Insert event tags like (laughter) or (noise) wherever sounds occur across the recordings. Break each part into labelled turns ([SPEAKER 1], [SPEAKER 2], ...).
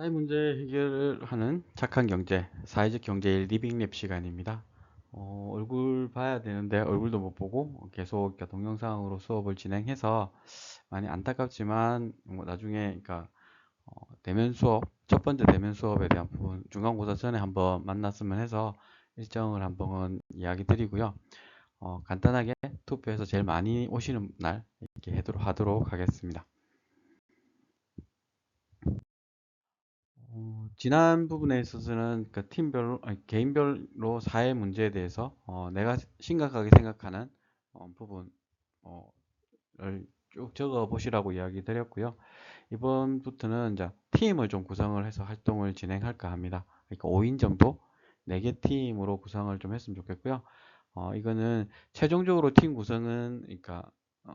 [SPEAKER 1] 사회 문제 해결을 하는 착한 경제, 사회적 경제의 리빙랩 시간입니다. 어, 얼굴 봐야 되는데 얼굴도 못 보고 계속 동영상으로 수업을 진행해서 많이 안타깝지만 뭐 나중에 그러니까 어, 대면 수업 첫 번째 대면 수업에 대한 부분 중간고사 전에 한번 만났으면 해서 일정을 한번 이야기 드리고요. 어, 간단하게 투표해서 제일 많이 오시는 날 이렇게 하도록 하겠습니다. 어, 지난 부분에 있어서는 그 팀별로 아니, 개인별로 사회 문제에 대해서 어, 내가 심각하게 생각하는 어, 부분을 쭉 적어 보시라고 이야기 드렸고요. 이번부터는 이제 팀을 좀 구성을 해서 활동을 진행할까 합니다. 그러니까 5인 정도 4개 팀으로 구성을 좀 했으면 좋겠고요. 어, 이거는 최종적으로 팀 구성은 그러니까 어,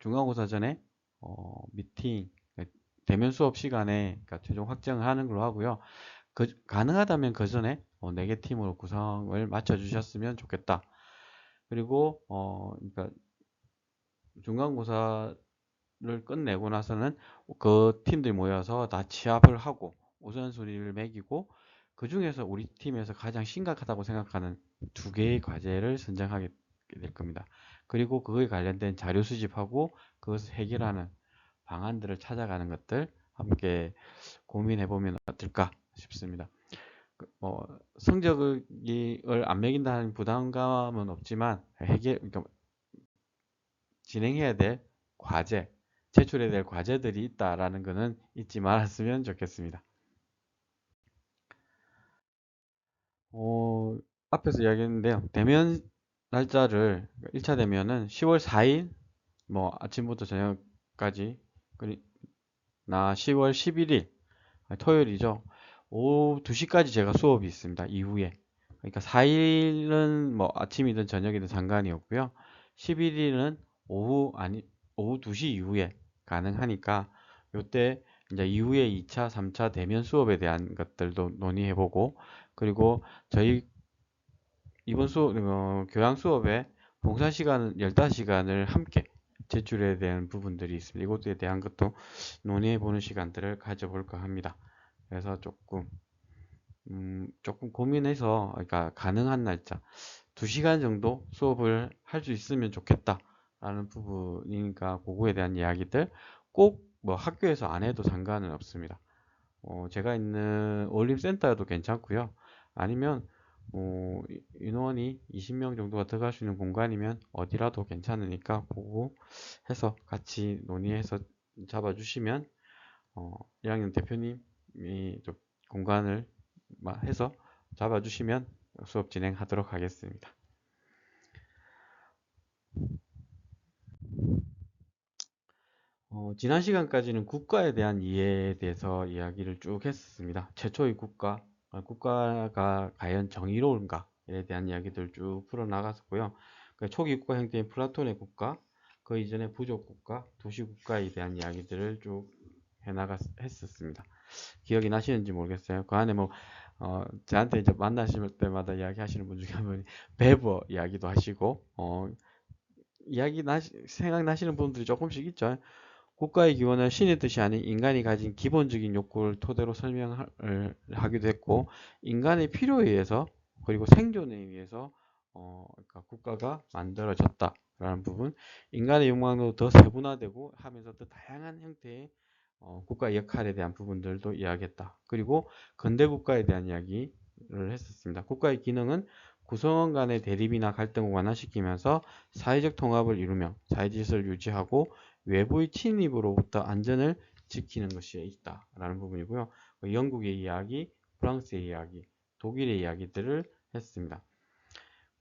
[SPEAKER 1] 중간고사 전에 어, 미팅 대면 수업 시간에 그러니까 최종 확정을 하는 걸로 하고요. 그, 가능하다면 그 전에 어, 4개 팀으로 구성을 맞춰 주셨으면 좋겠다. 그리고 어, 그러니까 중간고사를 끝내고 나서는 그 팀들이 모여서 다 취합을 하고 우선순위를 매기고 그 중에서 우리 팀에서 가장 심각하다고 생각하는 두 개의 과제를 선정하게 될 겁니다. 그리고 그거에 관련된 자료 수집하고 그것을 해결하는 방안들을 찾아가는 것들 함께 고민해 보면 어떨까 싶습니다. 그, 뭐 성적을 안 매긴다는 부담감은 없지만 해결 그러니까 진행해야 될 과제, 제출해야 될 과제들이 있다라는 것은 잊지 말았으면 좋겠습니다. 어, 앞에서 이야기했는데요. 대면 날짜를 1차 대면은 10월 4일 뭐 아침부터 저녁까지 나 10월 11일 토요일이죠. 오후 2시까지 제가 수업이 있습니다. 이후에. 그러니까 4일은 뭐 아침이든 저녁이든 상관이 없고요. 11일은 오후 아니 오후 2시 이후에 가능하니까 요때 이제 이후에 2차, 3차 대면 수업에 대한 것들도 논의해 보고 그리고 저희 이번 수업 어, 교양 수업에 봉사 시간 15시간을 함께 제출에 대한 부분들이 있습니다. 이것에 대한 것도 논의해 보는 시간들을 가져볼까 합니다. 그래서 조금 음, 조금 고민해서 그러니까 가능한 날짜 2시간 정도 수업을 할 수 있으면 좋겠다 라는 부분이니까 그거에 대한 이야기들 꼭 뭐 학교에서 안 해도 상관은 없습니다. 어, 제가 있는 올림센터도 괜찮고요. 아니면 뭐 인원이 20명 정도가 들어갈 수 있는 공간이면 어디라도 괜찮으니까 보고 해서 같이 논의해서 잡아주시면 어, 1학년 대표님이 좀 공간을 해서 잡아주시면 수업 진행하도록 하겠습니다. 어, 지난 시간까지는 국가에 대한 이해에 대해서 이야기를 쭉 했었습니다. 최초의 국가, 어, 국가가 과연 정의로운가에 대한 이야기들 쭉 풀어나갔었고요. 그 초기 국가 형태인 플라톤의 국가, 그 이전에 부족 국가, 도시 국가에 대한 이야기들을 쭉 해나갔 했었습니다. 기억이 나시는지 모르겠어요. 그 안에 뭐 어, 저한테 이제 만나실 때마다 이야기하시는 분 중에 한 분이 베버 이야기도 하시고 어, 이야기 나 생각나시는 분들이 조금씩 있죠. 국가의 기원은 신의 뜻이 아닌 인간이 가진 기본적인 욕구를 토대로 설명을 하기도 했고 인간의 필요에 의해서 그리고 생존에 의해서 어, 그러니까 국가가 만들어졌다라는 부분 인간의 욕망도 더 세분화되고 하면서 더 다양한 형태의 어, 국가의 역할에 대한 부분들도 이야기했다. 그리고 근대 국가에 대한 이야기를 했었습니다. 국가의 기능은 구성원 간의 대립이나 갈등을 완화시키면서 사회적 통합을 이루며 사회 질서를 유지하고 외부의 침입으로부터 안전을 지키는 것이 있다라는 부분이고요. 그 영국의 이야기, 프랑스의 이야기, 독일의 이야기들을 했습니다.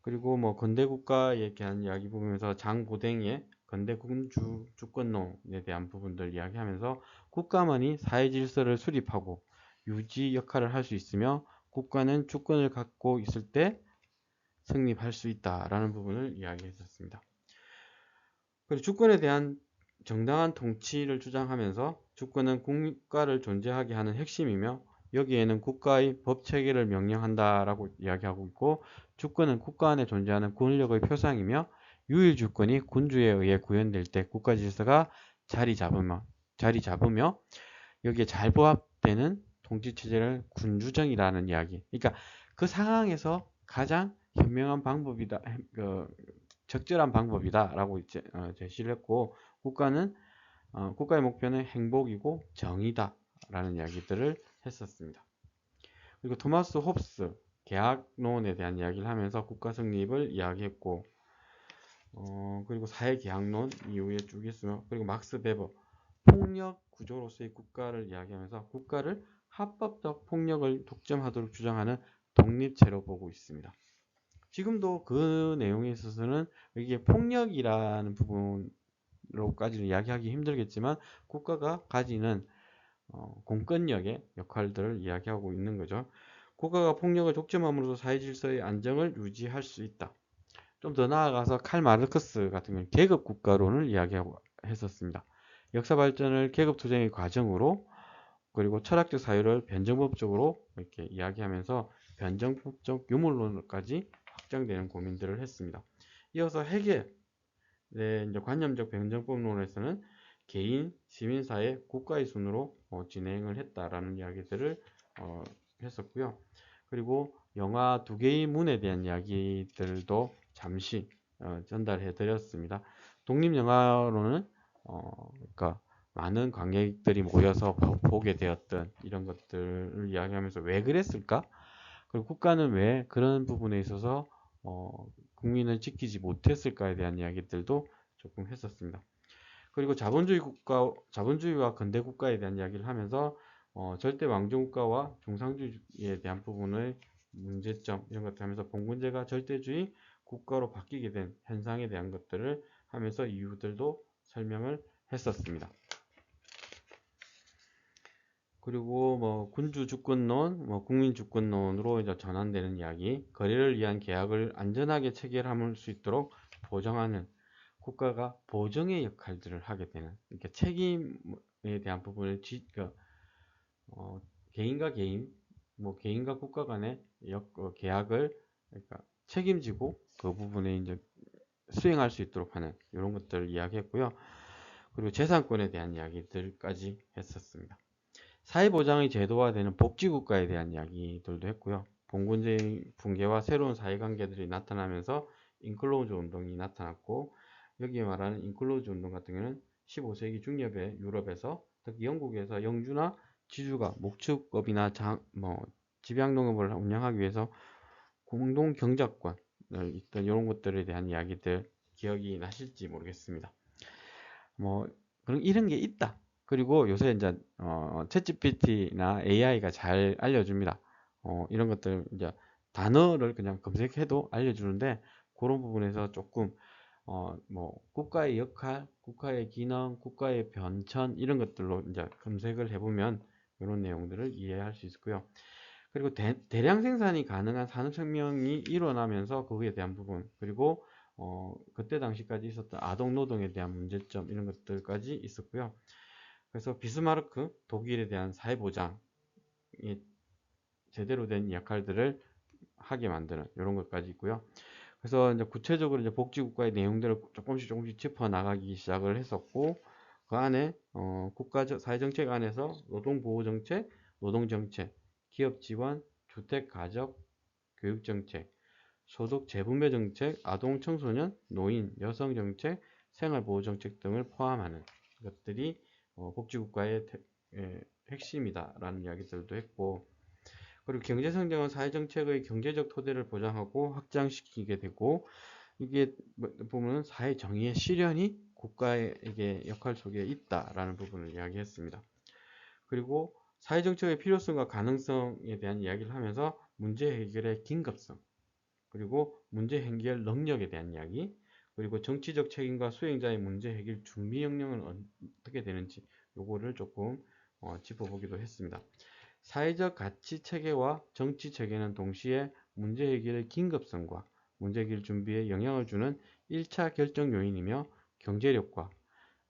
[SPEAKER 1] 그리고 뭐 근대 국가에 대한 이야기 보면서 장고댕의 근대 군주 주권론에 대한 부분들 이야기하면서 국가만이 사회 질서를 수립하고 유지 역할을 할 수 있으며 국가는 주권을 갖고 있을 때 성립할 수 있다라는 부분을 이야기했었습니다. 그리고 주권에 대한 정당한 통치를 주장하면서 주권은 국가를 존재하게 하는 핵심이며 여기에는 국가의 법 체계를 명령한다라고 이야기하고 있고 주권은 국가 안에 존재하는 권력의 표상이며 유일 주권이 군주에 의해 구현될 때 국가 질서가 자리 잡으며 자리 잡으며 여기에 잘 부합되는 통치 체제를 군주정이라는 이야기. 그러니까 그 상황에서 가장 현명한 방법이다, 그, 적절한 방법이다라고 이제 어, 제시를 했고 국가는 어, 국가의 목표는 행복이고 정의다 라는 이야기들을 했었습니다. 그리고 토마스 홉스 계약론에 대한 이야기를 하면서 국가 성립을 이야기했고 어, 그리고 사회계약론 이후에 쭉 있으며 그리고 막스 베버 폭력 구조로서의 국가를 이야기하면서 국가를 합법적 폭력을 독점하도록 주장하는 독립체로 보고 있습니다. 지금도 그 내용에 있어서는 이게 폭력이라는 부분으 로까지는 이야기하기 힘들겠지만 국가가 가지는 어, 공권력의 역할들을 이야기하고 있는 거죠. 국가가 폭력을 독점함으로써 사회 질서의 안정을 유지할 수 있다. 좀 더 나아가서 칼 마르크스 같은 경우는 계급 국가론을 이야기하고 했었습니다. 역사 발전을 계급 투쟁의 과정으로 그리고 철학적 사유를 변정법적으로 이렇게 이야기하면서 변정법적 유물론까지 확장되는 고민들을 했습니다. 이어서 해겔 의 이제 관념적 변정법론에서는 개인, 시민사회, 국가의 순으로 어, 진행을 했다라는 이야기들을 어, 했었고요. 그리고 영화 두 개의 문에 대한 이야기들도 잠시 어, 전달해 드렸습니다. 독립영화로는 어, 그러니까 많은 관객들이 모여서 보게 되었던 이런 것들을 이야기하면서 왜 그랬을까? 그리고 국가는 왜 그런 부분에 있어서 어, 국민을 지키지 못했을까에 대한 이야기들도 조금 했었습니다. 그리고 자본주의 국가, 자본주의와 근대 국가에 대한 이야기를 하면서 어, 절대 왕정 국가와 중상주의에 대한 부분의 문제점 이런 것들 하면서 봉건제가 절대주의 국가로 바뀌게 된 현상에 대한 것들을 하면서 이유들도 설명을 했었습니다. 그리고 뭐 군주 주권론, 뭐 국민 주권론으로 이제 전환되는 이야기, 거래를 위한 계약을 안전하게 체결할 수 있도록 보정하는 국가가 보정의 역할들을 하게 되는, 그러니까 책임에 대한 부분을 지, 그, 어, 개인과 개인, 뭐 개인과 국가 간의 역, 어, 계약을 그러니까 책임지고 그 부분에 이제 수행할 수 있도록 하는 이런 것들을 이야기했고요. 그리고 재산권에 대한 이야기들까지 했었습니다. 사회보장의 제도화되는 복지국가에 대한 이야기들도 했고요. 봉건제의 붕괴와 새로운 사회관계들이 나타나면서 인클로즈 운동이 나타났고 여기에 말하는 인클로즈 운동 같은 경우는 15세기 중엽에 유럽에서 특히 영국에서 영주나 지주가 목축업이나 장, 뭐 집양농업을 운영하기 위해서 공동 경작권을 있던 이런 것들에 대한 이야기들 기억이 나실지 모르겠습니다. 뭐 그런 이런 게 있다. 그리고 요새 이제 어, 챗GPT나 AI가 잘 알려줍니다. 어, 이런 것들 이제 단어를 그냥 검색해도 알려주는데 그런 부분에서 조금 어, 뭐 국가의 역할, 국가의 기능, 국가의 변천 이런 것들로 이제 검색을 해보면 이런 내용들을 이해할 수 있고요. 그리고 대, 량 생산이 가능한 산업 혁명이 일어나면서 거기에 대한 부분 그리고 어, 그때 당시까지 있었던 아동 노동에 대한 문제점 이런 것들까지 있었고요. 그래서 비스마르크 독일에 대한 사회보장이 제대로 된 역할들을 하게 만드는 이런 것까지 있고요. 그래서 이제 구체적으로 이제 복지국가의 내용들을 조금씩 조금씩 짚어 나가기 시작을 했었고 그 안에 어, 국가 사회정책 안에서 노동보호정책, 노동정책, 기업지원, 주택가족, 교육정책, 소득 재분배 정책, 아동 청소년, 노인, 여성 정책, 생활보호 정책 등을 포함하는 것들이 어, 복지국가의 예, 핵심이다라는 이야기들도 했고 그리고 경제성장은 사회정책의 경제적 토대를 보장하고 확장시키게 되고 이게 뭐, 보면 사회 정의의 실현이 국가에게 역할 속에 있다라는 부분을 이야기했습니다. 그리고 사회정책의 필요성과 가능성에 대한 이야기를 하면서 문제 해결의 긴급성 그리고 문제 해결 능력에 대한 이야기 그리고 정치적 책임과 수행자의 문제 해결 준비 역량은 어떻게 되는지 요거를 조금 어, 짚어보기도 했습니다. 사회적 가치 체계와 정치 체계는 동시에 문제 해결의 긴급성과 문제 해결 준비에 영향을 주는 1차 결정 요인이며 경제력과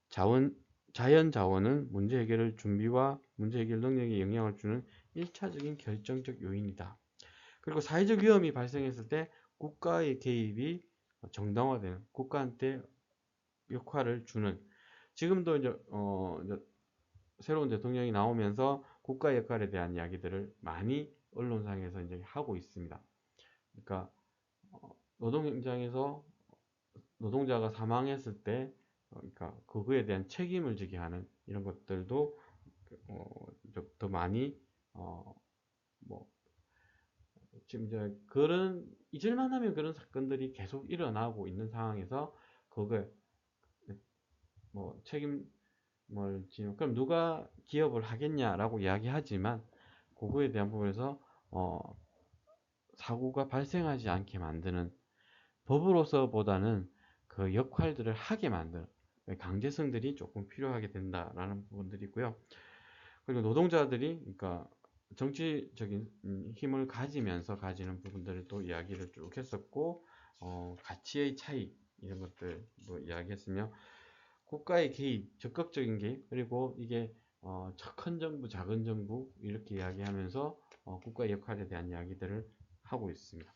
[SPEAKER 1] 자원, 자연 자원은 문제 해결의 준비와 문제 해결 능력에 영향을 주는 1차적인 결정적 요인이다. 그리고 사회적 위험이 발생했을 때 국가의 개입이 정당화되는 국가한테 역할을 주는 지금도 이제 어 이제 새로운 대통령이 나오면서 국가 역할에 대한 이야기들을 많이 언론상에서 이제 하고 있습니다. 그러니까 어, 노동 현장에서 노동자가 사망했을 때 어, 그러니까 그거에 대한 책임을 지게 하는 이런 것들도 어, 더 많이 어, 뭐 지금 이제 그런 잊을만 하면 그런 사건들이 계속 일어나고 있는 상황에서 그거에 뭐 책임을 지는 그럼 누가 기업을 하겠냐라고 이야기하지만 그거에 대한 부분에서 어, 사고가 발생하지 않게 만드는 법으로서보다는 그 역할들을 하게 만드는 강제성들이 조금 필요하게 된다라는 부분들이 있고요. 그리고 노동자들이 그러니까 정치적인 음, 힘을 가지면서 가지는 부분들을 또 이야기를 쭉 했었고 어, 가치의 차이 이런 것들도 이야기했으며 국가의 개입, 적극적인 개입 그리고 이게 어, 큰 정부, 작은 정부 이렇게 이야기하면서 어, 국가의 역할에 대한 이야기들을 하고 있습니다.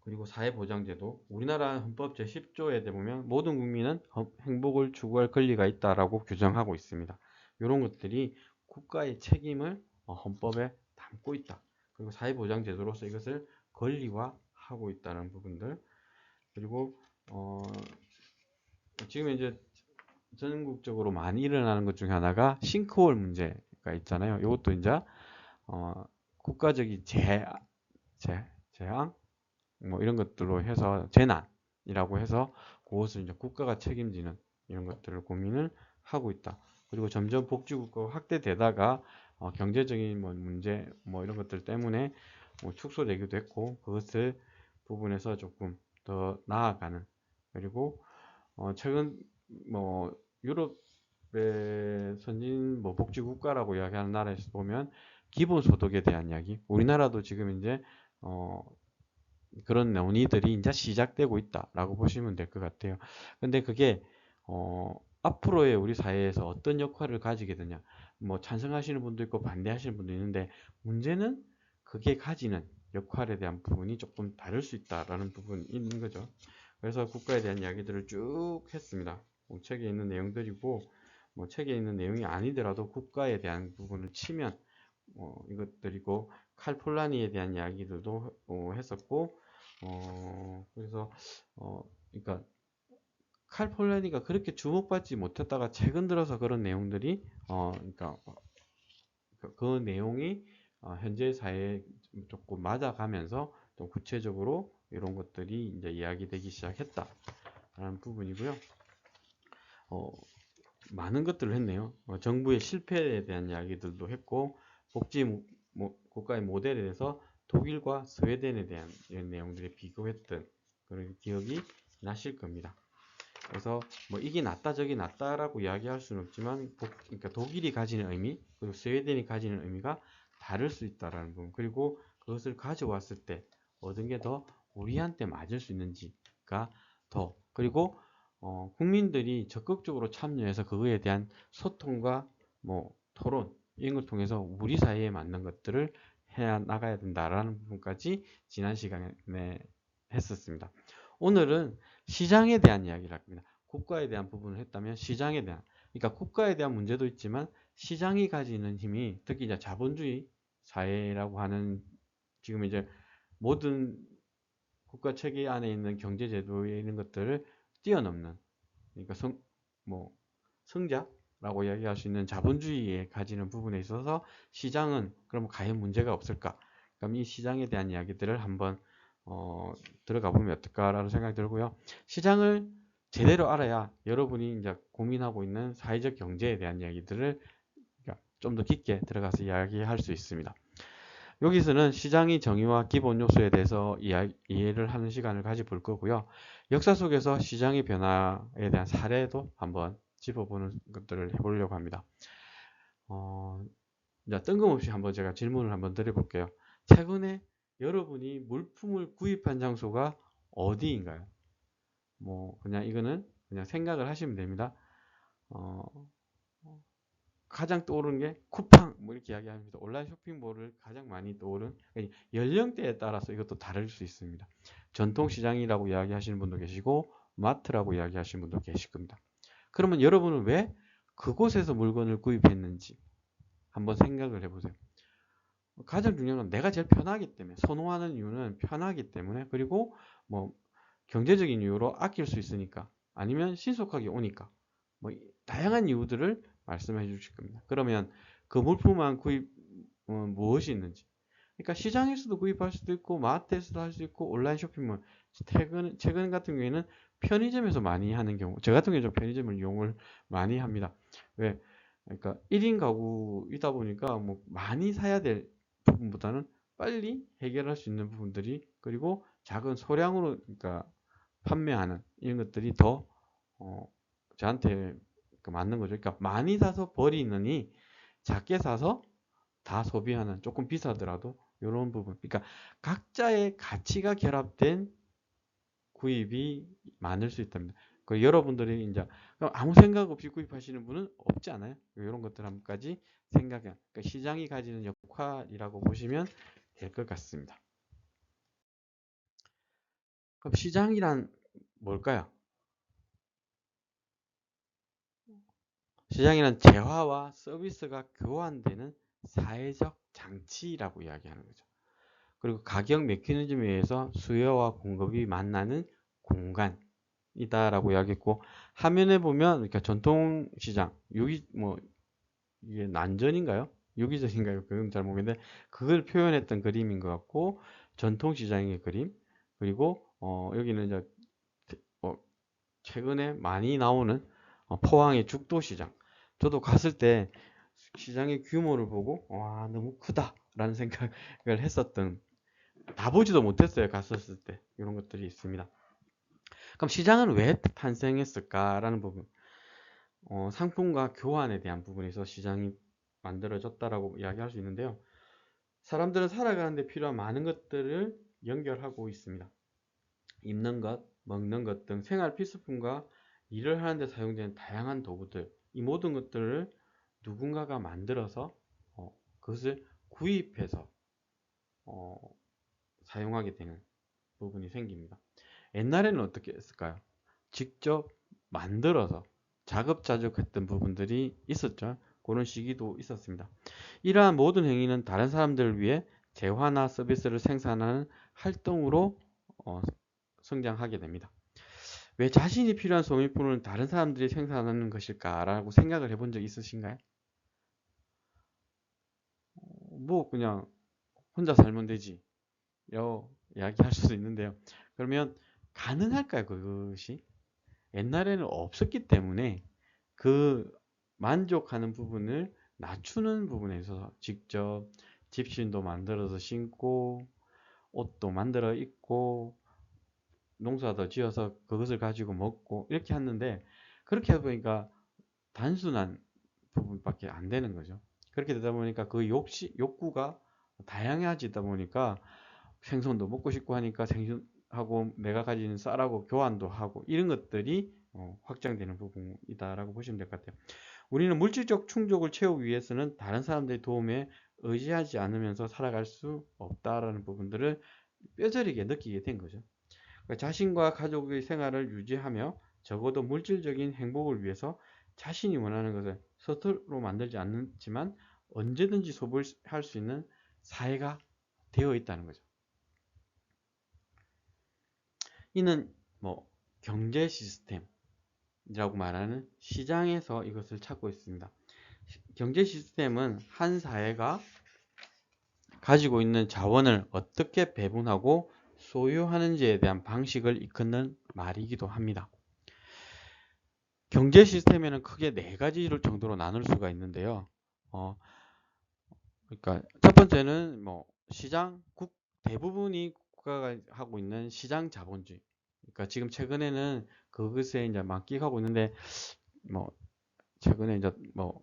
[SPEAKER 1] 그리고 사회보장제도 우리나라 헌법 제10조에 보면 모든 국민은 행복을 추구할 권리가 있다라고 규정하고 있습니다. 이런 것들이 국가의 책임을 어, 헌법에 담고 있다. 그리고 사회보장제도로서 이것을 권리화하고 있다는 부분들 그리고 어, 지금 이제 전국적으로 많이 일어나는 것 중에 하나가 싱크홀 문제가 있잖아요. 이것도 이제 어, 국가적인 재, 재, 재앙 뭐 이런 것들로 해서 재난이라고 해서 그것을 이제 국가가 책임지는 이런 것들을 고민을 하고 있다. 그리고 점점 복지국가가 확대되다가 어, 경제적인 뭐 문제 뭐 이런 것들 때문에 뭐 축소되기도 했고 그것을 부분에서 조금 더 나아가는 그리고 어, 최근 뭐 유럽의 선진 뭐 복지국가라고 이야기하는 나라에서 보면 기본소득에 대한 이야기 우리나라도 지금 이제 어, 그런 논의들이 이제 시작되고 있다라고 보시면 될 것 같아요. 근데 그게 어, 앞으로의 우리 사회에서 어떤 역할을 가지게 되냐. 뭐 찬성하시는 분도 있고 반대하시는 분도 있는데 문제는 그게 가지는 역할에 대한 부분이 조금 다를 수 있다라는 부분이 있는 거죠. 그래서 국가에 대한 이야기들을 쭉 했습니다. 뭐 책에 있는 내용들이고 뭐 책에 있는 내용이 아니더라도 국가에 대한 부분을 치면 어, 이것들이고 칼폴라니에 대한 이야기들도 어, 했었고 어, 그래서 어, 그러니까 칼폴라니가 그렇게 주목받지 못했다가 최근 들어서 그런 내용들이 어, 그러니까 그, 그 내용이 어, 현재 사회에 조금 맞아가면서 또 구체적으로 이런 것들이 이제 이야기되기 시작했다라는 부분이고요. 어, 많은 것들을 했네요. 어, 정부의 실패에 대한 이야기들도 했고 복지 모, 국가의 모델에 대해서 독일과 스웨덴에 대한 이런 내용들을 비교했던 그런 기억이 나실 겁니다. 그래서 뭐 이게 낫다 저게 낫다라고 이야기할 수는 없지만 그러니까 독일이 가지는 의미 그리고 스웨덴이 가지는 의미가 다를 수 있다라는 부분 그리고 그것을 가져왔을 때 얻은 게 더 우리한테 맞을 수 있는지가 더 그리고 어, 국민들이 적극적으로 참여해서 그거에 대한 소통과 뭐 토론 이런 걸 통해서 우리 사회에 맞는 것들을 해 나가야 된다라는 부분까지 지난 시간에 했었습니다. 오늘은 시장에 대한 이야기를 합니다. 국가에 대한 부분을 했다면 시장에 대한 그러니까 국가에 대한 문제도 있지만 시장이 가지는 힘이 특히 이제 자본주의 사회라고 하는 지금 이제 모든 국가 체계 안에 있는 경제 제도에 있는 것들을 뛰어넘는 그러니까 성, 뭐 성자라고 이야기할 수 있는 자본주의에 가지는 부분에 있어서 시장은 그럼 과연 문제가 없을까? 그럼 이 시장에 대한 이야기들을 한번 어, 들어가 보면 어떨까라는 생각이 들고요. 시장을 제대로 알아야 여러분이 이제 고민하고 있는 사회적 경제에 대한 이야기들을 그러니까 좀더 깊게 들어가서 이야기할 수 있습니다. 여기서는 시장의 정의와 기본 요소에 대해서 이해를 하는 시간을 가져 볼 거고요. 역사 속에서 시장의 변화에 대한 사례도 한번 짚어보는 것들을 해보려고 합니다. 어, 뜬금없이 한번 제가 질문을 한번 드려볼게요. 최근에 여러분이 물품을 구입한 장소가 어디인가요? 뭐 그냥 이거는 그냥 생각을 하시면 됩니다. 어, 가장 떠오르는 게 쿠팡 뭐 이렇게 이야기합니다. 온라인 쇼핑몰을 가장 많이 떠오른 연령대에 따라서 이것도 다를 수 있습니다. 전통시장이라고 이야기하시는 분도 계시고 마트라고 이야기하시는 분도 계실 겁니다. 그러면 여러분은 왜 그곳에서 물건을 구입했는지 한번 생각을 해보세요. 가장 중요한 건 내가 제일 편하기 때문에 선호하는 이유는 편하기 때문에 그리고 뭐 경제적인 이유로 아낄 수 있으니까 아니면 신속하게 오니까 뭐 다양한 이유들을 말씀해 주실 겁니다. 그러면 그 물품만 구입 어, 무엇이 있는지 그러니까 시장에서도 구입할 수도 있고 마트에서도 할 수 있고 온라인 쇼핑몰 최근 최근 같은 경우에는 편의점에서 많이 하는 경우 저 같은 경우는 좀 편의점을 이용을 많이 합니다. 왜 그러니까 1인 가구이다 보니까 뭐 많이 사야 될 부분보다는 빨리 해결할 수 있는 부분들이 그리고 작은 소량으로 그러니까 판매하는 이런 것들이 더 어, 저한테 그 맞는 거죠. 그러니까 많이 사서 버리느니 작게 사서 다 소비하는 조금 비싸더라도 이런 부분. 그러니까 각자의 가치가 결합된 구입이 많을 수 있답니다. 그 여러분들이 이제 아무 생각 없이 구입하시는 분은 없지 않아요. 이런 것들 한까지 생각해. 그러니까 시장이 가지는 역할이라고 보시면 될 것 같습니다. 그럼 시장이란 뭘까요? 시장이란 재화와 서비스가 교환되는 사회적 장치라고 이야기하는 거죠. 그리고 가격 메커니즘에 의해서 수요와 공급이 만나는 공간 이다라고 이야기했고 화면에 보면 그러니까 전통 시장 여기 뭐 이게 난전인가요? 유기전인가요? 그건 잘 모르겠는데 그걸 표현했던 그림인 것 같고 전통 시장의 그림 그리고 어, 여기는 이제 어, 최근에 많이 나오는 어, 포항의 죽도 시장 저도 갔을 때 시장의 규모를 보고 와 너무 크다라는 (laughs) 생각을 했었던 다 보지도 못했어요 갔었을 때 이런 것들이 있습니다. 그럼 시장은 왜 탄생했을까라는 부분 어, 상품과 교환에 대한 부분에서 시장이 만들어졌다라고 이야기할 수 있는데요. 사람들은 살아가는데 필요한 많은 것들을 연결하고 있습니다. 입는 것, 먹는 것 등 생활 필수품과 일을 하는데 사용되는 다양한 도구들, 이 모든 것들을 누군가가 만들어서 어, 그것을 구입해서 어, 사용하게 되는 부분이 생깁니다. 옛날에는 어떻게 했을까요? 직접 만들어서 자급자족했던 부분들이 있었죠. 그런 시기도 있었습니다. 이러한 모든 행위는 다른 사람들을 위해 재화나 서비스를 생산하는 활동으로 어, 성장하게 됩니다. 왜 자신이 필요한 소비품을 다른 사람들이 생산하는 것일까라고 생각을 해본 적 있으신가요? 어, 뭐 그냥 혼자 살면 되지. 요 이야기할 수도 있는데요. 그러면 가능할까요? 그것이? 옛날에는 없었기 때문에 그 만족하는 부분을 낮추는 부분에 있어서 직접 집신도 만들어서 신고 옷도 만들어 입고 농사도 지어서 그것을 가지고 먹고 이렇게 했는데 그렇게 하다 보니까 단순한 부분밖에 안 되는 거죠. 그렇게 되다 보니까 그 욕시, 욕구가 다양해지다 보니까 생선도 먹고 싶고 하니까 생선 하고 내가 가지는 쌀하고 교환도 하고 이런 것들이 어, 확장되는 부분이다라고 보시면 될 것 같아요. 우리는 물질적 충족을 채우기 위해서는 다른 사람들의 도움에 의지하지 않으면서 살아갈 수 없다라는 부분들을 뼈저리게 느끼게 된 거죠. 그러니까 자신과 가족의 생활을 유지하며 적어도 물질적인 행복을 위해서 자신이 원하는 것을 스스로 만들지 않지만 언제든지 소비할 수 있는 사회가 되어 있다는 거죠. 이는 뭐 경제 시스템이라고 말하는 시장에서 이것을 찾고 있습니다. 경제 시스템은 한 사회가 가지고 있는 자원을 어떻게 배분하고 소유하는지에 대한 방식을 이끄는 말이기도 합니다. 경제 시스템에는 크게 네 가지 정도로 나눌 수가 있는데요. 어, 그러니까 첫 번째는 뭐 시장 국 대부분이 국가가 하고 있는 시장 자본주의. 그러니까 지금 최근에는 그것에 이제 맡기고 있는데 뭐 최근에 이제 뭐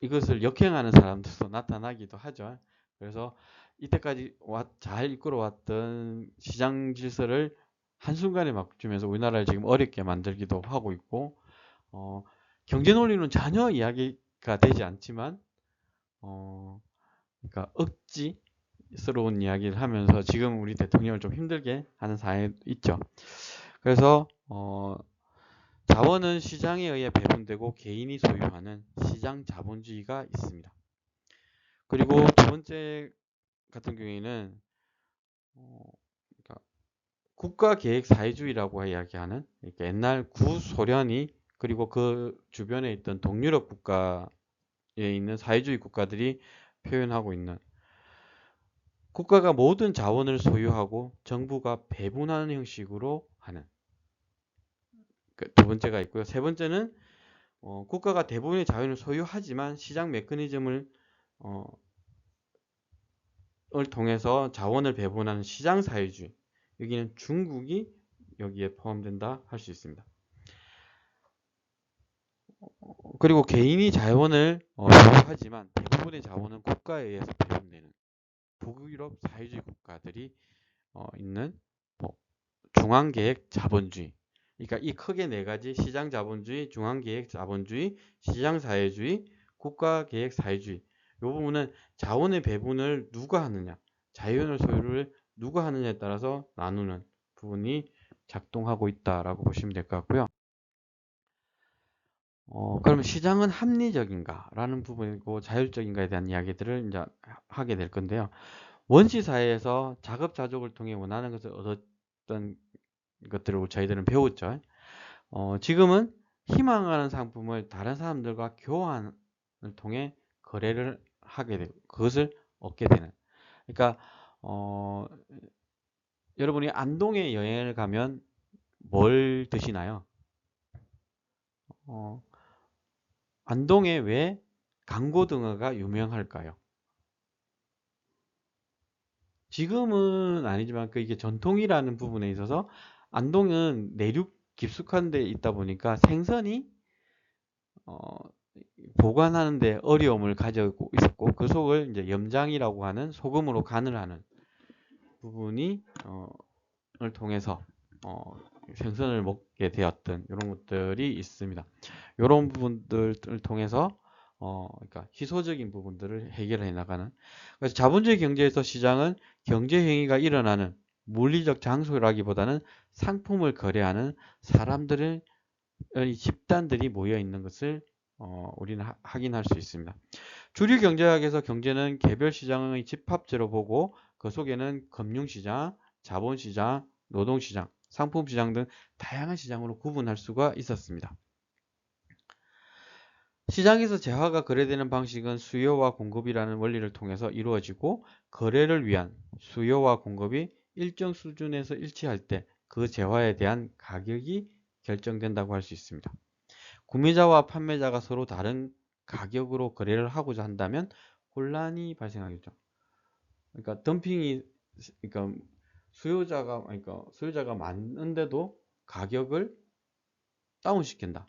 [SPEAKER 1] 이것을 역행하는 사람들도 나타나기도 하죠. 그래서 이때까지 잘 이끌어왔던 시장 질서를 한순간에 막주면서 우리나라를 지금 어렵게 만들기도 하고 있고 어, 경제 논리는 전혀 이야기가 되지 않지만 어, 그러니까 억지 스러운 이야기를 하면서 지금 우리 대통령을 좀 힘들게 하는 사회 있죠. 그래서 어, 자원은 시장에 의해 배분되고 개인이 소유하는 시장 자본주의가 있습니다. 그리고 두 번째 같은 경우에는 어, 그러니까 국가 계획 사회주의라고 이야기하는 그러니까 옛날 구소련이 그리고 그 주변에 있던 동유럽 국가에 있는 사회주의 국가들이 표현하고 있는 국가가 모든 자원을 소유하고 정부가 배분하는 형식으로 하는 그두 번째가 있고요. 세 번째는 어, 국가가 대부분의 자원을 소유하지만 시장 메커니즘을 어, 을 통해서 자원을 배분하는 시장 사회주의 여기는 중국이 여기에 포함된다 할 수 있습니다. 그리고 개인이 자원을 어, 소유하지만 대부분의 자원은 국가에 의해서 배분되는 북유럽 사회주의 국가들이 어, 있는 뭐 중앙계획 자본주의 그러니까 이 크게 네 가지 시장 자본주의, 중앙계획 자본주의, 시장 사회주의, 국가계획 사회주의 이 부분은 자원의 배분을 누가 하느냐 자연의 소유를 누가 하느냐에 따라서 나누는 부분이 작동하고 있다라고 보시면 될 것 같고요. 어, 그러면 시장은 합리적인가? 라는 부분이고 자율적인가에 대한 이야기들을 이제 하게 될 건데요. 원시 사회에서 자급자족을 통해 원하는 것을 얻었던 것들을 저희들은 배웠죠. 어, 지금은 희망하는 상품을 다른 사람들과 교환을 통해 거래를 하게 되고 그것을 얻게 되는. 그러니까 어, 여러분이 안동에 여행을 가면 뭘 드시나요? 어, 안동에 왜 강고등어가 유명할까요? 지금은 아니지만 그 이게 전통이라는 부분에 있어서 안동은 내륙 깊숙한 데 있다 보니까 생선이 어, 보관하는데 어려움을 가지고 있었고 그 속을 이제 염장이라고 하는 소금으로 간을 하는 부분이 어, 을 통해서 어, 생선을 먹게 되었던 이런 것들이 있습니다. 이런 부분들을 통해서 어, 그러니까 희소적인 부분들을 해결해 나가는. 그래서 자본주의 경제에서 시장은 경제 행위가 일어나는 물리적 장소라기보다는 상품을 거래하는 사람들의 집단들이 모여 있는 것을 어, 우리는 하, 확인할 수 있습니다. 주류 경제학에서 경제는 개별 시장의 집합제로 보고 그 속에는 금융시장, 자본시장, 노동시장, 상품 시장 등 다양한 시장으로 구분할 수가 있었습니다. 시장에서 재화가 거래되는 방식은 수요와 공급이라는 원리를 통해서 이루어지고 거래를 위한 수요와 공급이 일정 수준에서 일치할 때 그 재화에 대한 가격이 결정된다고 할 수 있습니다. 구매자와 판매자가 서로 다른 가격으로 거래를 하고자 한다면 혼란이 발생하겠죠. 그러니까 덤핑이 그러니까 수요자가 그러니까 수요자가 많은데도 가격을 다운 시킨다.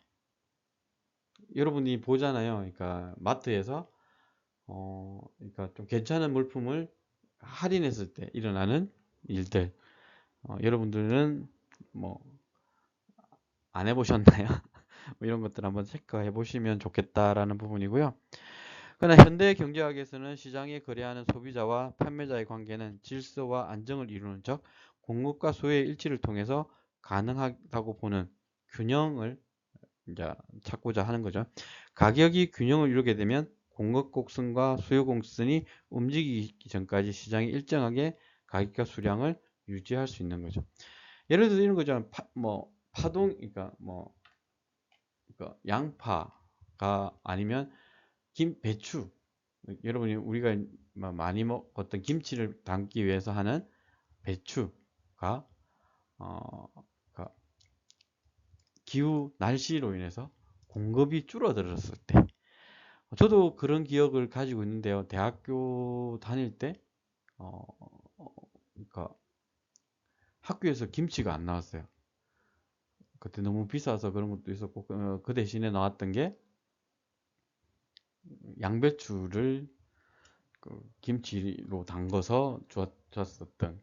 [SPEAKER 1] 여러분이 보잖아요. 그러니까 마트에서 어 그러니까 좀 괜찮은 물품을 할인했을 때 일어나는 일들. 어, 여러분들은 뭐 안 해보셨나요? (laughs) 뭐 이런 것들 한번 체크해 보시면 좋겠다라는 부분이고요. 그러나 현대 경제학에서는 시장에 거래하는 소비자와 판매자의 관계는 질서와 안정을 이루는 즉 공급과 수요의 일치를 통해서 가능하다고 보는 균형을 이제 찾고자 하는 거죠. 가격이 균형을 이루게 되면 공급 곡선과 수요 곡선이 움직이기 전까지 시장이 일정하게 가격과 수량을 유지할 수 있는 거죠. 예를 들어 이런 거죠. 파, 뭐 파동 그러니까 뭐 그러니까 양파가 아니면 김 배추 여러분이 우리가 많이 먹었던 김치를 담기 위해서 하는 배추가 어, 기후 날씨로 인해서 공급이 줄어들었을 때 저도 그런 기억을 가지고 있는데요. 대학교 다닐 때 어, 그러니까 학교에서 김치가 안 나왔어요. 그때 너무 비싸서 그런 것도 있었고 그, 그 대신에 나왔던 게 양배추를 그 김치로 담궈서 줬었던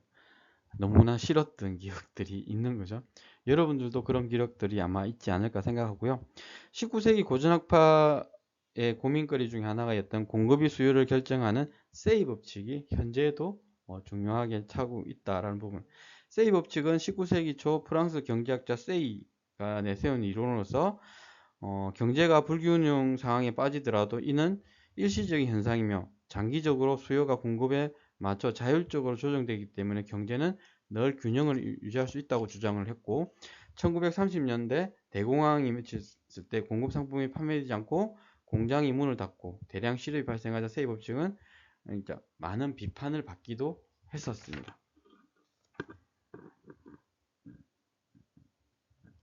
[SPEAKER 1] 너무나 싫었던 기억들이 있는 거죠. 여러분들도 그런 기록들이 아마 있지 않을까 생각하고요. 19세기 고전학파의 고민거리 중에 하나가였던 공급이 수요를 결정하는 세이 법칙이 현재도 어, 중요하게 차고 있다라는 부분. 세이 법칙은 19세기 초 프랑스 경제학자 세이가 가 내세운 이론으로서 어, 경제가 불균형 상황에 빠지더라도 이는 일시적인 현상이며 장기적으로 수요가 공급에 맞춰 자율적으로 조정되기 때문에 경제는 늘 균형을 유지할 수 있다고 주장을 했고 1930년대 대공황이 맺혔을 때 공급 상품이 판매되지 않고 공장이 문을 닫고 대량 실업이 발생하자 세이법칙은 많은 비판을 받기도 했었습니다.